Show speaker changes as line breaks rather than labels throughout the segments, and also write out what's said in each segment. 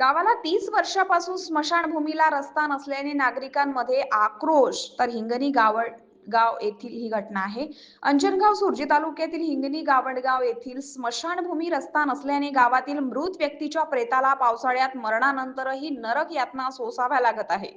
गावाला तीस वर्षापासून स्मशानभूमीला रस्ता नसल्याने नागरिकांमध्ये आक्रोश. तर हिंगणी गावड गाव येथील ही घटना आहे. अंजनगाव सुरजी तालुक्यातील हिंगणी गावडगाव येथील स्मशानभूमी रस्ता नसल्याने गावातील मृत व्यक्तीच्या प्रेताला पावसाळ्यात मरणानंतरही नरक यातना सोसाव्या लागत आहे.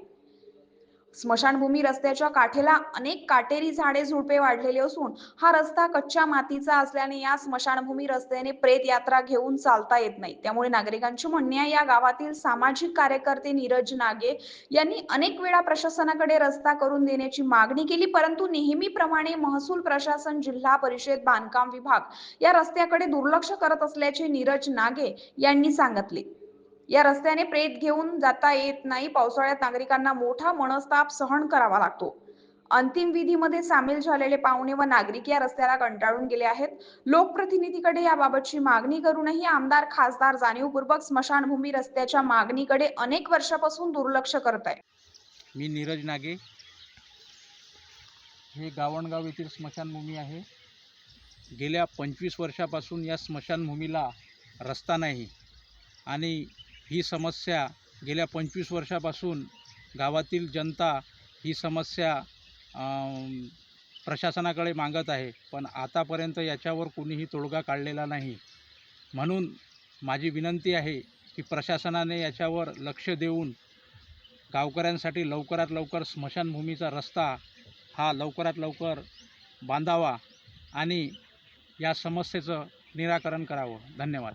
स्मशानभूमी रस्त्याच्या काठेला अनेक काटेरी झाडे झुडपे वाढलेले असून हा रस्ता कच्च्या मातीचा असल्याने या स्मशानभूमी रस्त्याने प्रेत यात्रा घेऊन चालता येत नाही. त्यामुळे नागरिकांची म्हणणे आहे या गावातील सामाजिक कार्यकर्ते नीरज नागे यांनी अनेक वेळा प्रशासनाकडे रस्ता करून देण्याची मागणी केली परंतु नेहमीप्रमाणे महसूल प्रशासन जिल्हा परिषद बांधकाम विभाग या रस्त्याकडे दुर्लक्ष करत असल्याचे नीरज नागे यांनी सांगितले. या रस्त्याने प्रेत घेऊन जाता येत नाही. पावसाळ्यात नागरिकांना मोठा मनस्ताप सहन करावा लागतो. अंतिम विधीमध्ये सामील झालेले पाहुणे व नागरिक या रस्त्याला कंटाळून गेले आहेत. लोकप्रतिनिधीकडे याबाबतची मागणी करूनही आमदार खासदार जाणीवपूर्वक स्मशानभूमी रस्त्याच्या मागणीकडे अनेक वर्षापासून दुर्लक्ष करत आहे
मी नीरज नागे. हे गावणगाव येथील स्मशानभूमी आहे. गेल्या पंचवीस वर्षापासून या स्मशानभूमीला रस्ता नाही आणि ही समस्या गेल्या पंचवीस वर्षापासून गावातील जनता ही समस्या प्रशासनाकडे मागत आहे. पण आतापर्यंत याच्यावर कोणीही तोडगा काढलेला नाही. म्हणून माझी विनंती आहे की प्रशासनाने याच्यावर लक्ष देऊन गावकऱ्यांसाठी लवकरात लवकर स्मशानभूमीचा रस्ता हा लवकरात लवकर बांधावा आणि या समस्येचं निराकरण करावं. धन्यवाद.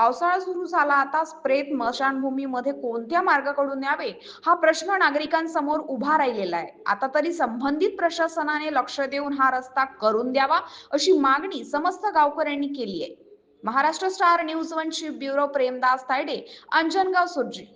पावसाळा सुरू झाला आता प्रेत स्मशानभूमीमध्ये कोणत्या मार्गाकडून यावे? हा प्रश्न नागरिकांसमोर उभा राहिलेला आहे. आता तरी संबंधित प्रशासनाने लक्ष देऊन हा रस्ता करून द्यावा अशी मागणी समस्त गावकऱ्यांनी केली आहे. Maharashtra star news one chief bureau Premdas Tayade Anjangaon Surji.